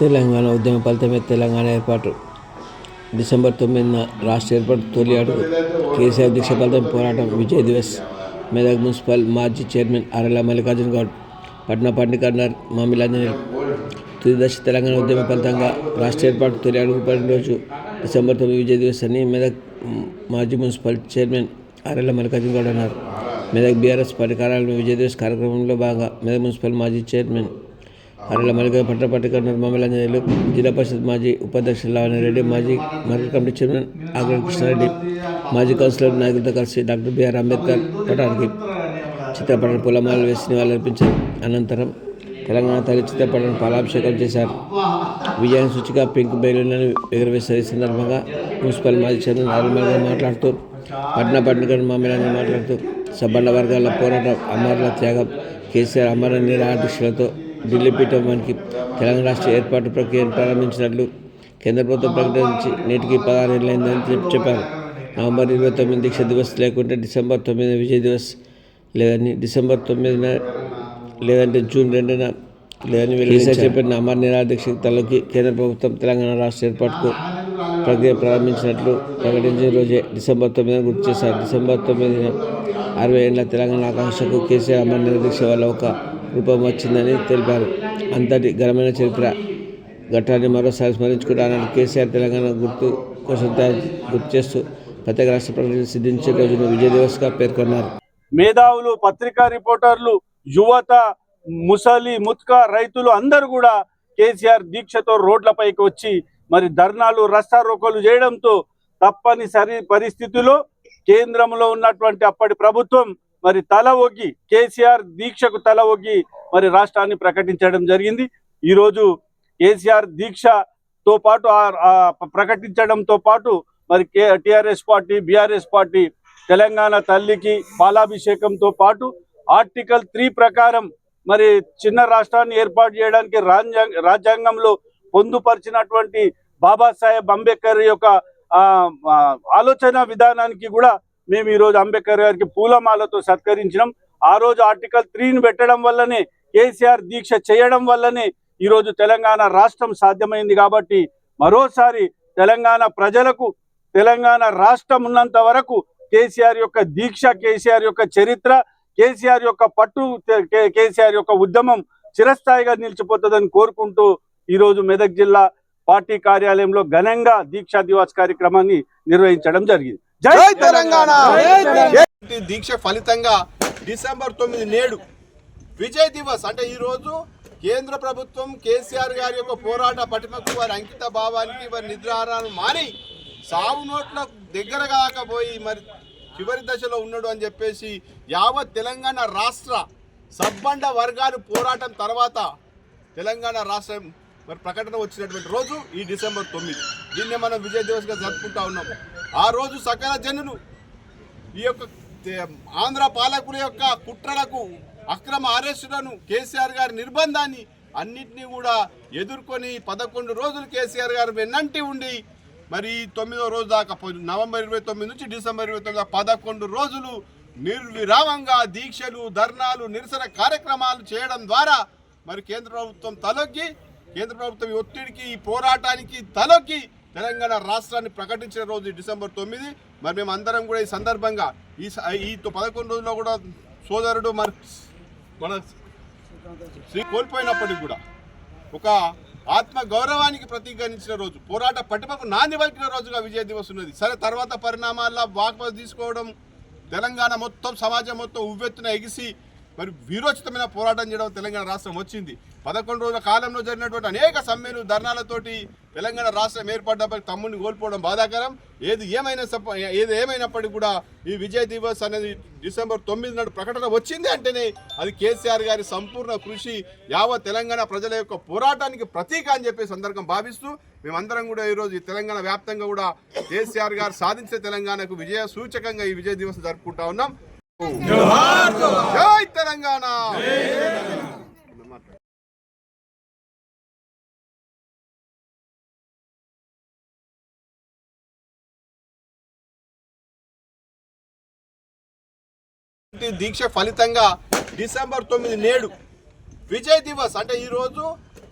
తెలంగాణ ఉద్యమ ఫలితమే తెలంగాణ ఏర్పాటు. డిసెంబర్ తొమ్మిదిన రాష్ట్ర ఏర్పాటు తొలి అడుగు. కేసీఆర్ దీక్ష ఫలితం పోరాటం విజయ్ దివస్. మెదక్ మున్సిపల్ మాజీ చైర్మన్ అరల మల్లికార్జున గౌడ్ పట్న పండికర్నర్ మామిలాంజనేయులు తుది దశ తెలంగాణ ఉద్యమ ఫలితంగా రాష్ట్ర ఏర్పాటు తొలి అడుగు పడిన రోజు డిసెంబర్ తొమ్మిది విజయ్ దివస్ అని మెదక్ మాజీ మున్సిపల్ చైర్మన్ అరల మల్లికార్జున గౌడ్ అన్నారు. మెదక్ బీఆర్ఎస్ పార్టీ కార్యాలయంలో విజయ్ దివస్ కార్యక్రమంలో భాగంగా మెదక్ మున్సిపల్ మాజీ చైర్మన్ అరల మల్లిక పట్ల పట్టిక మమ్మలంజనేయులు జిల్లా పరిషత్ మాజీ ఉపాధ్యక్షులు లావణ్య రెడ్డి మాజీ మార్కెట్ కమిటీ చైర్మన్ ఆగ్రహ కృష్ణారెడ్డి మాజీ కౌన్సిలర్ నాయకులతో కలిసి డాక్టర్ బిఆర్ అంబేద్కర్ పటానికి చిత్రపటం పూలమాలలు వేసి నివాళులర్పించారు అనంతరం తెలంగాణ తల్లి చిత్రపటాన్ని పాలాభిషేకం చేశారు. విజయాన్ని సూచిక పింక్ బెలూన్లను ఎగురవేశారు. ఈ సందర్భంగా మున్సిపల్ మాజీ చైర్మన్ అరుమల్ మాట్లాడుతూ పట్న పట్టణకర్ని మామిలాన్ని మాట్లాడుతూ సబ్బండ వర్గాల పోరాటం అమరుల త్యాగం కేసీఆర్ అమర నిరాదీక్షలతో ఢిల్లీ పీఠానికి తెలంగాణ రాష్ట్ర ఏర్పాటు ప్రక్రియను ప్రారంభించినట్లు కేంద్ర ప్రభుత్వం ప్రకటించి నేటికి పదహారు ఏళ్ళైందని చెప్పి చెప్పారు. నవంబర్ ఇరవై తొమ్మిది దీక్ష దివస్ లేకుంటే డిసెంబర్ తొమ్మిదిన విజయ్ దివస్ లేదని డిసెంబర్ తొమ్మిదిన లేదంటే జూన్ రెండున లేదని కేసీఆర్ చెప్పిన అమర నిరాదీక్ష తలకి కేంద్ర ప్రభుత్వం తెలంగాణ రాష్ట్ర ఏర్పాటుకు ప్రక్రియ ప్రారంభించినట్లు ప్రకటించిన రోజే డిసెంబర్ తొమ్మిదిన గుర్తు చేశారు. డిసెంబర్ తొమ్మిదిన అరవై ఏళ్ళ తెలంగాణ ఆకాంక్షకు కేసీఆర్ అమర నిరాదీక్ష వల్ల ఒక రూపం వచ్చిందని తెలిపారు. అంతటి ఘనమైన చరిత్ర ఘట్టాన్ని మరోసారి స్మరించుకుంటూ ఆనాడు కేసీఆర్ తెలంగాణ గుర్తు కోసం గుర్తు చేస్తూ ప్రత్యేక రాష్ట్ర ప్రకటన సిద్ధించే రోజును విజయ దివస్గా పేర్కొన్నారు. మేధావులు పత్రికా రిపోర్టర్లు యువత ముసలి ముత్క రైతులు అందరూ కూడా కేసీఆర్ దీక్షతో రోడ్లపైకి వచ్చి మరి ధర్నాలు రస్తా రోకోలు చేయడంతో తప్పనిసరి పరిస్థితిలో కేంద్రంలో ఉన్నటువంటి అప్పటి ప్రభుత్వం మరి తల ఒగ్గి కేసీఆర్ దీక్షకు తల ఒగ్గి మరి రాష్ట్రాన్ని ప్రకటించడం జరిగింది. ఈరోజు కేసీఆర్ దీక్షతో పాటు ప్రకటించడంతో పాటు మరి TRS party BRS party Telangana తల్లికి పాలాభిషేకంతో పాటు ఆర్టికల్ త్రీ ప్రకారం మరి చిన్న రాష్ట్రాన్ని ఏర్పాటు చేయడానికి రాజ్యాంగ రాజ్యాంగంలో పొందుపరిచినటువంటి బాబాసాహెబ్ అంబేద్కర్ యొక్క ఆలోచన విధానానికి కూడా మేము ఈ రోజు అంబేద్కర్ గారికి పూలమాలతో సత్కరించినాం. ఆ రోజు ఆర్టికల్ త్రీని పెట్టడం వల్లనే కేసీఆర్ దీక్ష చేయడం వల్లనే ఈరోజు తెలంగాణ రాష్ట్రం సాధ్యమైంది కాబట్టి మరోసారి తెలంగాణ ప్రజలకు తెలంగాణ రాష్ట్రం ఉన్నంత వరకు కేసీఆర్ యొక్క దీక్ష కేసీఆర్ యొక్క చరిత్ర కేసీఆర్ యొక్క పట్టు కేసీఆర్ యొక్క ఉద్యమం చిరస్థాయిగా నిలిచిపోతుందని కోరుకుంటూ ఈరోజు మెదక్ జిల్లా పార్టీ కార్యాలయంలో ఘనంగా దీక్షా దివాస్ కార్యక్రమాన్ని నిర్వహించడం జరిగింది. జై తెలంగాణ. దీక్ష ఫలితంగా డిసెంబర్ తొమ్మిది నేడు విజయ్ దివస్ అంటే ఈ రోజు కేంద్ర ప్రభుత్వం కేసీఆర్ గారి యొక్క పోరాట పటిమకు వారి అంకిత భావానికి వారి నిద్రాహారాలు మాని సాగు నోట్ల దగ్గర కాకపోయి మరి చివరి దశలో ఉన్నాడు అని చెప్పేసి యావత్ తెలంగాణ రాష్ట్ర సబ్బండ వర్గాలు పోరాటం తర్వాత తెలంగాణ రాష్ట్రం మరి ప్రకటన వచ్చినటువంటి రోజు ఈ డిసెంబర్ తొమ్మిది. దీన్నే మనం విజయ్ దివస్గా జరుపుకుంటా ఉన్నాం. ఆ రోజు సకల జనులు ఈ యొక్క ఆంధ్ర పాలకుల యొక్క కుట్రలకు అక్రమ అరెస్టులను కేసీఆర్ గారి నిర్బంధాన్ని అన్నింటినీ కూడా ఎదుర్కొని పదకొండు రోజులు కేసీఆర్ గారు వెన్నంటి ఉండి మరి తొమ్మిదో రోజు దాకా నవంబర్ ఇరవై తొమ్మిది నుంచి డిసెంబర్ ఇరవై తొమ్మిది పదకొండు రోజులు నిర్విరామంగా దీక్షలు ధర్నాలు నిరసన కార్యక్రమాలు చేయడం ద్వారా మరి కేంద్ర ప్రభుత్వం తలొగ్గి కేంద్ర ప్రభుత్వం ఒత్తిడికి ఈ పోరాటానికి తలొగ్గి తెలంగాణ రాష్ట్రాన్ని ప్రకటించిన రోజు డిసెంబర్ తొమ్మిది. మరి మేము అందరం కూడా ఈ సందర్భంగా ఈ స- ఈ పదకొండు రోజుల్లో కూడా సోదరుడు మన మన శ్రీ కోల్పోయినప్పటికి కూడా ఒక ఆత్మ గౌరవానికి ప్రతిగణించిన రోజు పోరాట పటిమకు నాంది పలికిన రోజుగా విజయ దివస్ ఉన్నది. సరే తర్వాత పరిణామాల్లో వాపసు తీసుకోవడం తెలంగాణ మొత్తం సమాజం మొత్తం ఉవ్వెత్తున ఎగిసి మరి వీరోచితమైన పోరాటం చేయడం తెలంగాణ రాష్ట్రం వచ్చింది. పదకొండు రోజుల కాలంలో జరిగినటువంటి అనేక సమ్మెలు ధర్నాలతోటి తెలంగాణ రాష్ట్రం ఏర్పడ్డప్పటికి తమ్ముడిని కోల్పోవడం బాధాకరం. ఏది ఏమైనా ఏది ఏమైనప్పటికీ కూడా ఈ విజయ్ దివస్ అనేది డిసెంబర్ తొమ్మిది నాడు ప్రకటన వచ్చింది అంటేనే అది కేసీఆర్ గారి సంపూర్ణ కృషి యావత్ తెలంగాణ ప్రజల యొక్క పోరాటానికి ప్రతీక అని చెప్పే సందర్భం భావిస్తూ మేమందరం కూడా ఈరోజు ఈ తెలంగాణ వ్యాప్తంగా కూడా కేసీఆర్ గారు సాధించే తెలంగాణకు విజయ సూచకంగా ఈ విజయ దివస్ జరుపుకుంటా ఉన్నాం. జై తెలంగాణ. దీక్ష ఫలితంగా డిసెంబర్ తొమ్మిది నేడు విజయ్ దివస్ అంటే ఈ రోజు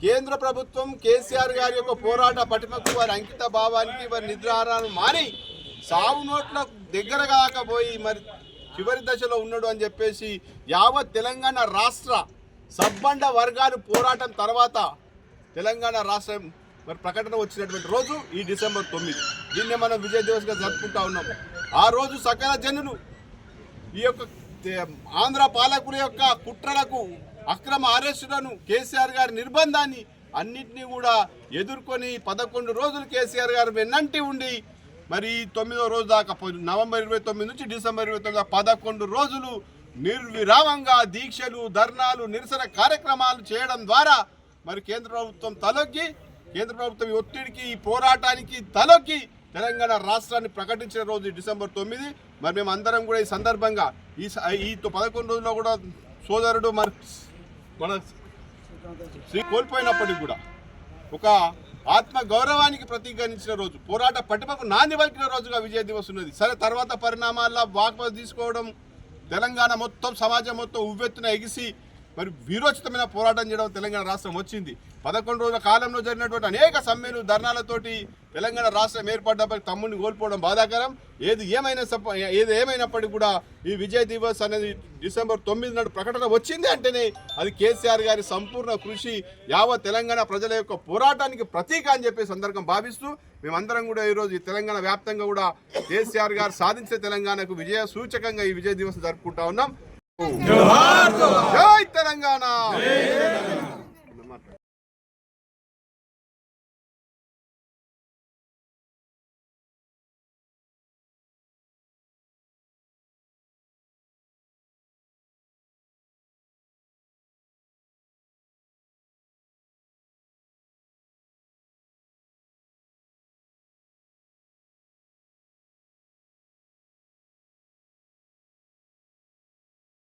కేంద్ర ప్రభుత్వం కేసీఆర్ గారి యొక్క పోరాట పటిమకు వారి అంకిత భావానికి వారి నిద్రాహారాన్ని మాని సాగు నోట్ల దగ్గర కాకపోయి మరి చివరి దశలో ఉన్నాడు అని చెప్పేసి యావత్ తెలంగాణ రాష్ట్ర సబ్బండ వర్గాలు పోరాటం తర్వాత తెలంగాణ రాష్ట్రం మరి ప్రకటన వచ్చినటువంటి రోజు ఈ డిసెంబర్ తొమ్మిది. దీన్నే మనం విజయ దివస్గా జరుపుకుంటా ఉన్నాం. ఆ రోజు సకల జనులు ఈ యొక్క ఆంధ్ర పాలకుల యొక్క కుట్రలకు అక్రమ అరెస్టులను కేసీఆర్ గారి నిర్బంధాన్ని అన్నింటినీ కూడా ఎదుర్కొని పదకొండు రోజులు కేసీఆర్ గారు వెన్నంటి ఉండి మరి తొమ్మిదో రోజు దాకా నవంబర్ ఇరవై తొమ్మిది నుంచి డిసెంబర్ ఇరవై తొమ్మిది పదకొండు రోజులు నిర్విరామంగా దీక్షలు ధర్నాలు నిరసన కార్యక్రమాలు చేయడం ద్వారా మరి కేంద్ర ప్రభుత్వం తలొగ్గి కేంద్ర ప్రభుత్వం ఒత్తిడికి ఈ పోరాటానికి తలొక్కి తెలంగాణ రాష్ట్రాన్ని ప్రకటించిన రోజు డిసెంబర్ తొమ్మిది. మరి మేము అందరం కూడా ఈ సందర్భంగా ఈ స- ఈ పదకొండు రోజుల్లో కూడా సోదరుడు మరి మన శ్రీ కోల్పోయినప్పటికి కూడా ఒక ఆత్మ గౌరవానికి ప్రతీకరించిన రోజు పోరాట పటిమకు నాంది పలికిన రోజుగా విజయ దివస్ ఉన్నది. సరే తర్వాత పరిణామాల్లో వాపసు తీసుకోవడం తెలంగాణ మొత్తం సమాజం మొత్తం ఉవ్వెత్తున ఎగిసి మరి వీరోచితమైన పోరాటం చేయడం తెలంగాణ రాష్ట్రం వచ్చింది. పదకొండు రోజుల కాలంలో జరిగినటువంటి అనేక సమ్మెలు ధర్నాలతోటి తెలంగాణ రాష్ట్రం ఏర్పడ్డప్పటికి తమ్ముడిని కోల్పోవడం బాధాకరం. ఏది ఏమైనా ఏది ఏమైనప్పటికీ కూడా ఈ విజయ్ దివస్ అనేది డిసెంబర్ తొమ్మిది నాడు ప్రకటన వచ్చింది అంటేనే అది కేసీఆర్ గారి సంపూర్ణ కృషి యావత్ తెలంగాణ ప్రజల యొక్క పోరాటానికి ప్రతీక అని చెప్పే సందర్భం భావిస్తూ మేమందరం కూడా ఈరోజు ఈ తెలంగాణ వ్యాప్తంగా కూడా కేసీఆర్ గారు సాధించే తెలంగాణకు విజయ సూచకంగా ఈ విజయ దివస్ జరుపుకుంటా ఉన్నాం. జై తెలంగాణ!